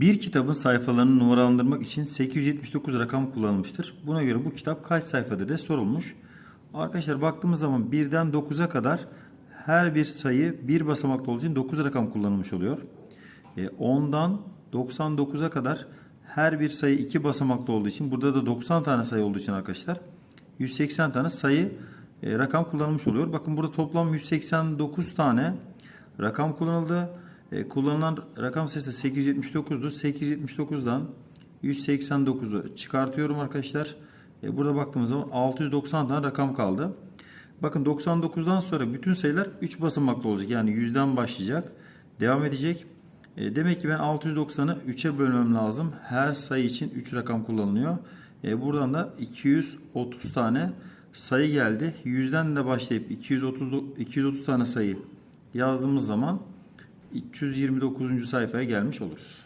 Bir kitabın sayfalarını numaralandırmak için 879 rakam kullanılmıştır. Buna göre bu kitap kaç sayfadır diye sorulmuş. Arkadaşlar baktığımız zaman 1'den 9'a kadar her bir sayı bir basamaklı olduğu için 9 rakam kullanılmış oluyor. E, 10'dan 99'a kadar her bir sayı iki basamaklı olduğu için burada da 90 tane sayı olduğu için arkadaşlar 180 tane sayı e, rakam kullanılmış oluyor. Bakın burada toplam 189 tane rakam kullanıldı. E, kullanılan rakam sayısı 879'du. 879'dan 189'u çıkartıyorum arkadaşlar. E, burada baktığımız zaman 690 tane rakam kaldı. Bakın 99'dan sonra bütün sayılar 3 basamaklı olacak. Yani 100'den başlayacak. Devam edecek. E, demek ki ben 690'ı 3'e bölmem lazım. Her sayı için 3 rakam kullanılıyor. E, buradan da 230 tane sayı geldi. 100'den de başlayıp 230 230 tane sayı yazdığımız zaman 329. sayfaya gelmiş oluruz.